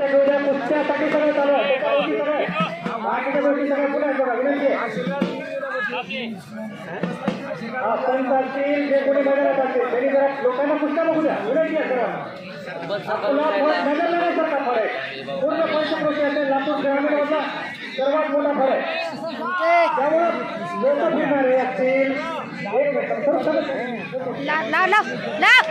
कुस्त्यासाठी सगळं चालू आहे बाकीच्या गोष्टी सगळ्या बघा विनंती जे कोणी जरा लोकांना कुस्त्या बघू द्या विनंती आहे आपला नजर लागण्यासारखा फळ आहे पूर्ण पंचक्रोशी असेल लातूर ग्रामीणमधला सर्वात मोठा फळ आहे त्यामुळं लोक फिरणारे असतील एक मिनिट, लाव लाव लाव लाव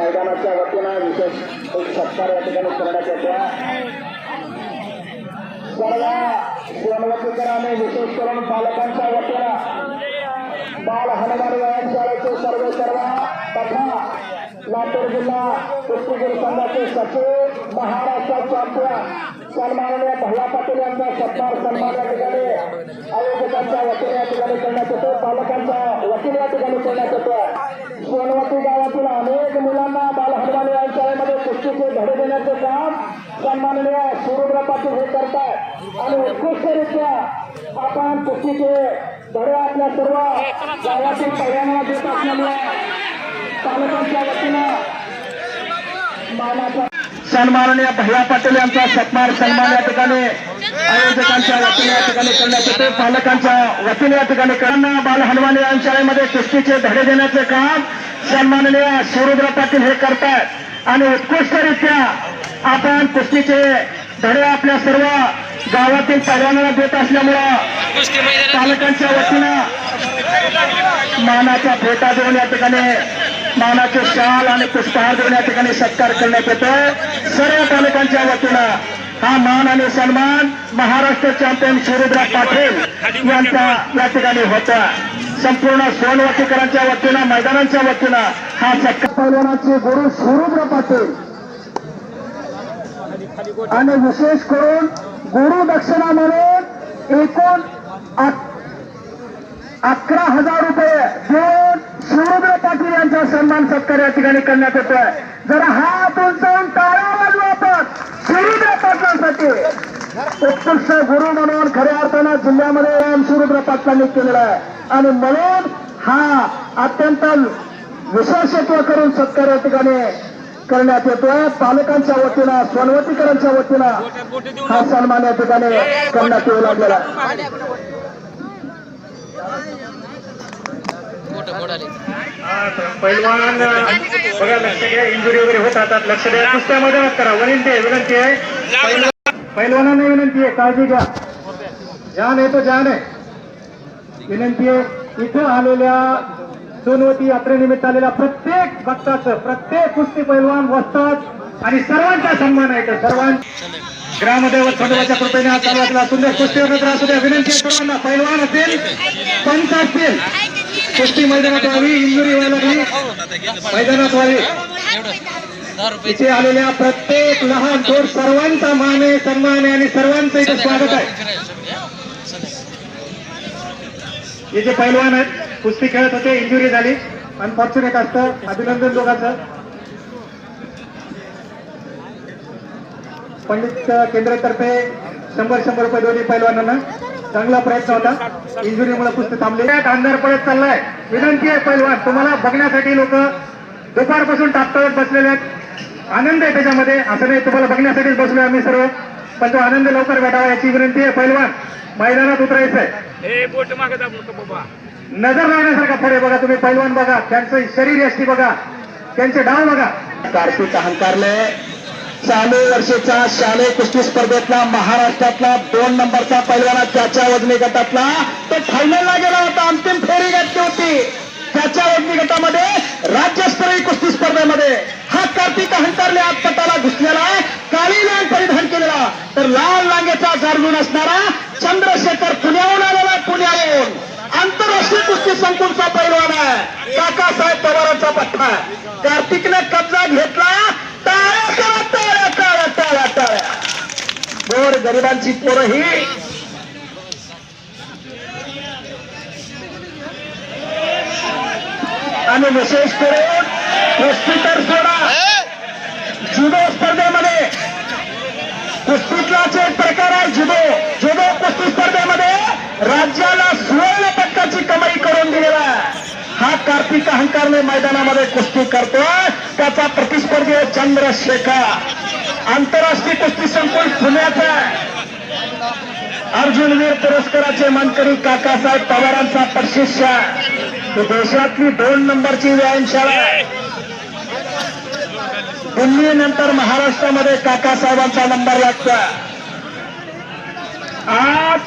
मैदानाच्या वतीनं विशेष एक सत्कार या ठिकाणी करण्यात येतो सर्व सोनवतीकरांनी विशेष करून पालकांच्या वतीनं बाल हनुमान व्यायाम शाळेचे सर्व सर्व तथा लातूर जिल्हा कुस्तीगीर संघाचे सचिव महाराष्ट्र चॅम्पियन सन्माननीय भैया पाटील यांचा सत्कार सन्मान या ठिकाणी आयोजकांच्या वतीने या ठिकाणी करण्यात येतो पालकांच्या वतीने या ठिकाणी करण्यात येतो सोनवती गाव अनेक मुलांना बाल हनुमान व्यायाम शाळेमध्ये धडे देण्याचं काम सन्माननीय सुरेंद्र पाटील हे करतायत. आणि उत्कृष्टरित्या आपण कुस्तीचे धडे आपल्या सर्व गावातील पहिल्यांना देत असलेल्या तालुक्यांच्या वतीनं मानाचा सन्माननीय भैया पाटील यांचा सत्कार सन्मान या ठिकाणी आयोजकांच्या वतीने या ठिकाणी करण्यात येते. पालकांच्या वतीने या ठिकाणी करणं बाल हनुमान शाळेमध्ये कुस्तीचे धडे देण्याचे काम सन्माननीय सुरेंद्र पाटील हे करतायत. आणि उत्कृष्टरित्या आपण कुस्तीचे धडे आपल्या सर्व गावातील पहिल्यांदा देत असल्यामुळं पालकांच्या वतीनं मानाच्या फेटा देऊन या ठिकाणी मानाचे शाल आणि पुष्पहार देऊन या ठिकाणी सत्कार करण्यात येतो सर्व पालकांच्या वतीनं हा मान आणि सन्मान महाराष्ट्र चॅम्पियन शिवरुद्रा पाटील यांचा या ठिकाणी होता. संपूर्ण सोनवतीकरांच्या वतीनं मैदानांच्या वतीनं हा सत्कार पैलवानाचे गुरु शिरुद्र पाटील. आणि विशेष करून गुरु दक्षिणा म्हणून एकूण अकरा हजार रुपये देऊन शिवरुद्र पाटील यांचा सन्मान सत्कार या ठिकाणी करण्यात येतोय. जरा हात उंचावून टाळ. पाटलांसाठी उत्कृष्ट गुरु म्हणून खऱ्या अर्थानं जिल्ह्यामध्ये राम शिवरुद्र पाटलांनी केलेला आहे. आणि म्हणून हा अत्यंत विशेषत्व करून सत्कार या ठिकाणी करण्यात येतोय. पालकांच्या वतीनं सोनवतीकरांच्या वतीनं हा सन्मान या ठिकाणी करण्यात येऊ लागलेला आहे. पैलवान बघा लक्ष द्या इंजुरी वगैरे होत राहतात लक्ष द्या. कुस्त्यामध्ये करा. वरील ते विनंती आहे. पैलवानांना विनंती आहे काळजी घ्या. जान आहे तो जान आहे विनंती आहे इथं आलेल्या सोनवती यात्रेनिमित्त आलेल्या प्रत्येक भक्ताचं प्रत्येक कुस्ती पैलवान वस्तात आणि सर्वांचा सन्मान आहे. इथं. सर्वां ग्रामदैवत खंडोबाच्या कृपेने आज चालू असला सुंदर कुस्ती होत असू द्या विनंती आहे सर्वांना पैलवान असेल पंच असतील. कुस्ती मैदानात व्हावी इंजुरी व्हायला लागली. मैदानात व्हावी. इथे आलेल्या प्रत्येक लहान थोर सर्वांचा मान आहे सन्मान आहे आणि सर्वांचं इथे स्वागत आहे. हे जे पैलवान आहेत कुस्ती खेळत होते इंजुरी झाली. अनफॉर्च्युनेट असतं अभिनंदन दोघांचं. पंडित केंद्रातर्फे शंभर शंभर रुपये दोन्ही पैलवानांना चांगला प्रयत्न होता. इंजुरीमुळे कुस्ती थांबली. अंधार पडत चाललाय. विनंती आहे पैलवान तुम्हाला बघण्यासाठी लोक दुपारपासून टापटवत बसलेले आहेत. आनंद आहे त्याच्यामध्ये. असं नाही तुम्हाला बघण्यासाठीच बसलोय आम्ही सर्व. पण तो आनंद लवकर भेटावा याची विनंती आहे. पैलवान मैदानात उतरायचं आहे हे नजर लागण्यासारखा पुढे बघा तुम्ही पैलवान बघा. त्यांचं शरीर यष्टी बघा. त्यांचे डाव बघा. कार्तिक अहंकारले. चालू वर्षीचा शालेय कुस्ती स्पर्धेतला महाराष्ट्रातला दोन नंबरचा पैलवाना त्याच्या वजनी गटातला. तो फायनलला गेला होता. अंतिम फेरी घेतली होती. त्याच्या वजनी गटामध्ये राज्यस्तरीय कुस्ती स्पर्धेमध्ये. हा कार्तिक हंतरले आतपटाला घुसलेला काळी लाल परिधान केलेला. तर लाल लांगेचा गार्जून असणारा चंद्रशेखर पुण्याहून आलेला आहे, पुण्याहून. आंतरराष्ट्रीय कुस्ती संकुलचा पैलवान आहे. काकासाहेब पवारांचा पठ्ठा कार्तिकने कब्जा घेतला. टाळ्या करा टाळ्या टाळ्या टाळ्या टाळ्या. गोर गरिबांची पोरं ही आणि विशेष करून कुस्ती तर सोडा. जुडो स्पर्धेमध्ये. कुस्तीतलाच एक प्रकार आहे जुडो जुडो कुस्ती स्पर्धेमध्ये राज्याला स्वयं कार्तिक अहंकारने मैदानामध्ये कुस्ती करतोय. त्याचा प्रतिस्पर्धी आहे चंद्रशेखर. आंतरराष्ट्रीय कुस्ती संकुल पुण्याचा अर्जुनवीर पुरस्काराचे मानकरी काकासाहेब पवारांचा प्रशिष्य ही देशातली दोन नंबरची व्यायामशाळा आहे. दिल्लीनंतर महाराष्ट्रामध्ये काकासाहेबांचा नंबर लागतोय. आज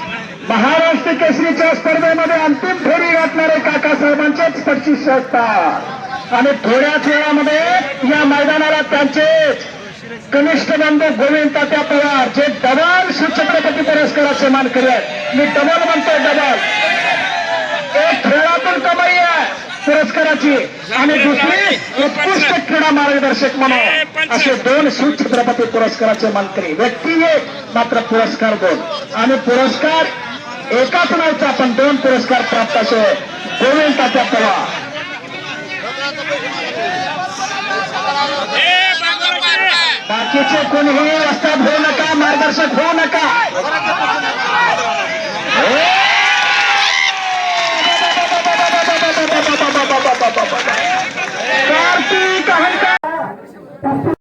महाराष्ट्र केसरीच्या स्पर्धेमध्ये अंतिम फेरी गाठणारे काकासाहेबांचेच प्रशिष्य असतात आणि थोड्याच वेळामध्ये या मैदानाला त्यांचे कनिष्ठ बंधू गोविंद तात्या पवार जे डबल शिवछत्रपती पुरस्काराचे मानकरी आहेत. मी डबल म्हणतोय डबल. एक खेळातून कमाई पुरस्काराची आणि दुसरी उत्कृष्ट क्रीडा मार्गदर्शक म्हणून असे दोन शिवछत्रपती पुरस्काराचे मानकरी. व्यक्ती एक मात्र पुरस्कार दोन. आणि पुरस्कार एकाच नावचा पण दोन पुरस्कार प्राप्त असे. गोविंद तात्या पवार. बाकीचे कोणीही वस्ताद होऊ नका मार्गदर्शक होऊ नका.